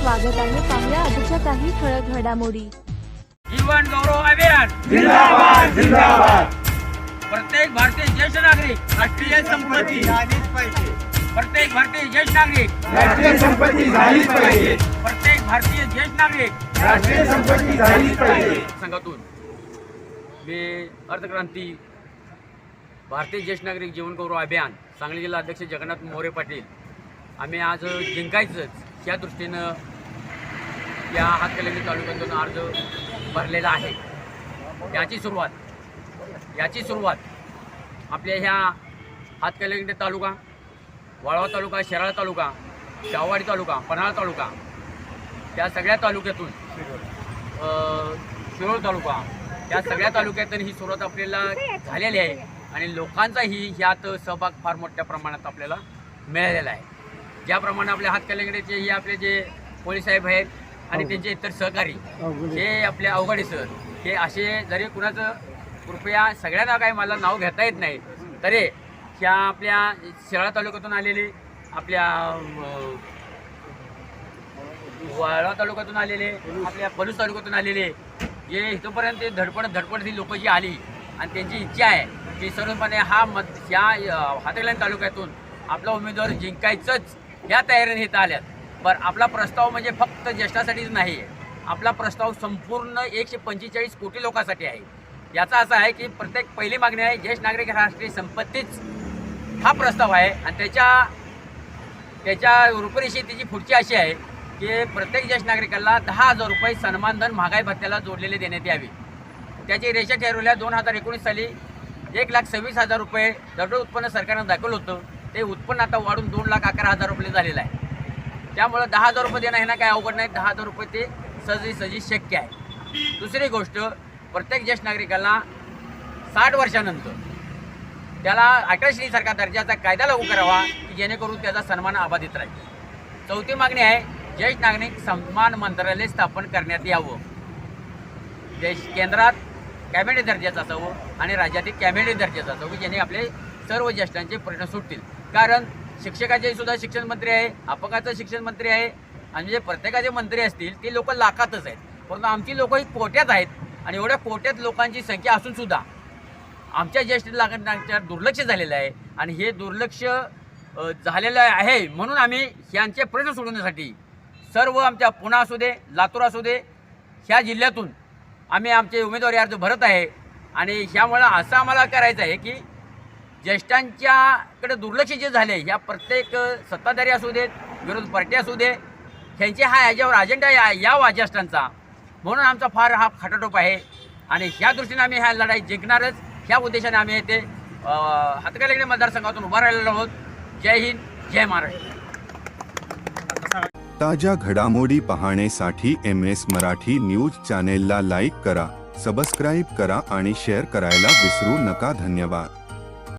स्वागत आहे पाहूया आजच्या काही ठळक घडामोडी. जीवन गौरव अभियान. जिंदाबाद जिंदाबाद. प्रत्येक भारतीय ज्येष्ठ नागरिक राष्ट्रीय संपत्ती झालीच पाहिजे. प्रत्येक भारतीय ज्येष्ठ नागरिक राष्ट्रीय संपत्ती झालीच पाहिजे. प्रत्येक भारतीय ज्येष्ठ नागरिक राष्ट्रीय संपत्ती झालीच पाहिजे. संघातून मी अर्थक्रांती भारतीय ज्येष्ठ नागरिक जीवन गौरव अभियान सांगली जिल्हा अध्यक्ष जगन्नाथ मोरे पाटील. आम्ही आज जिंकायचंच. या दृष्टीनं या हातकलंगी तालुक्यातून अर्ज भरलेला आहे. याची सुरुवात याची सुरुवात आपल्या ह्या हातकलंगी तालुका वाळवा तालुका शेराळा तालुका शाहवाडी तालुका पन्हाळा तालुका त्या सगळ्या तालुक्यातून शिरोळ शिरोळ तालुका या सगळ्या तालुक्यातून ही सुरुवात आपल्याला झालेली आहे आणि लोकांचाही ह्यात सहभाग फार मोठ्या प्रमाणात आपल्याला मिळालेला आहे. ज्याप्रमाणे आपल्या हातकलंगडीचे हे आपले जे पोलीस साहेब आहेत आणि त्यांचे इतर सहकारी हे आपले अवघडे सर. हे असे जरी कुणाचं कृपया सगळ्यांना काही मला नाव घेता येत नाही तरी ह्या आपल्या शिराळा तालुक्यातून आलेले आपल्या अ, वाळवा तालुक्यातून आलेले आपल्या पलूस तालुक्यातून आलेले जे इथंपर्यंत धडपड धडपड ही लोक जी आली आणि त्यांची इच्छा आहे की सर्वपणे हा मत ह्या हातेलान तालुक्यातून आपला उमेदवार जिंकायचंच. ह्या तयारीने इथं आल्यात. बरं आपला प्रस्ताव म्हणजे फक्त ज्येष्ठासाठीच नाही आहे. आपला प्रस्ताव संपूर्ण एकशे पंचेचाळीस कोटी लोकांसाठी आहे. याचा असा आहे की प्रत्येक पहिली मागणी आहे ज्येष्ठ नागरिक राष्ट्रीय संपत्तीच हा प्रस्ताव आहे. आणि त्याच्या त्याच्या रूपरेषेत त्याची पुढची अशी आहे की प्रत्येक ज्येष्ठ नागरिकाला दहा हजार रुपये सन्मानधन महागाई भत्त्याला जोडलेले देण्यात यावे. त्याची रेषा ठरवल्या दोन हजार एकोणीस साली एक लाख सव्वीस हजार रुपये दरडोई उत्पन्न सरकारनं दाखवलं होतं. ते उत्पन्न आता वाढून दोन लाख अकरा हजार रुपये झालेलं आहे. त्यामुळं दहा हजार रुपये देणं हे ना काय अवघड नाही. दहा हजार रुपये ते सहजासहजी शक्य आहे. दुसरी गोष्ट प्रत्येक ज्येष्ठ नागरिकांना साठ वर्षानंतर त्याला अठरा श्रेणीसारखा दर्जाचा कायदा लागू करावा की जेणेकरून त्याचा सन्मान अबाधित राहील. चौथी मागणी आहे ज्येष्ठ नागरिक सन्मान मंत्रालय स्थापन करण्यात यावं. देश केंद्रात कॅबिनेट दर्जाचं असावं आणि राज्यातील कॅबिनेट दर्जाचं असावं की ज्याने आपले सर्व ज्येष्ठांचे प्रश्न सुटतील. कारण शिक्षकाचे सुद्धा शिक्षण मंत्री आहे अपंगाचं शिक्षण मंत्री आहे आणि जे प्रत्येकाचे मंत्री असतील ते लोक लाखातच आहेत. परंतु आमची लोक ही कोट्यात आहेत आणि एवढ्या कोट्यात लोकांची संख्या असून सुद्धा आमच्या ज्येष्ठ नागरिकांच्या दुर्लक्ष झालेलं आहे. आणि हे दुर्लक्ष झालेलं आहे म्हणून आम्ही ह्यांचे प्रश्न सोडवण्यासाठी सर्व आमच्या पुणा असू दे लातूर असू दे ह्या जिल्ह्यातून आम्ही आमचे उमेदवारी अर्ज भरत आहे. आणि ह्यामुळं असं आम्हाला करायचं आहे की ज्येष्ठांच्याकडे दुर्लक्ष जे झाले ह्या प्रत्येक सत्ताधारी असू देत विरोध पार्टी असू दे ह्यांचे हा याच्यावर अजेंडा या यावा ज्येष्ठांचा म्हणून आमचा फार हा खटाटोप आहे. आणि ह्या दृष्टीने आम्ही ह्या लढाई जिंकणारच. ह्या उद्देशाने आम्ही येथे हातकलेकडे मतदारसंघातून उभा राहिलेलो आहोत. जय हिंद जय महाराष्ट्र. ताज्या घडामोडी पाहण्यासाठी एम एस मराठी न्यूज चॅनेलला लाईक करा सबस्क्राईब करा आणि शेअर करायला विसरू नका. धन्यवाद.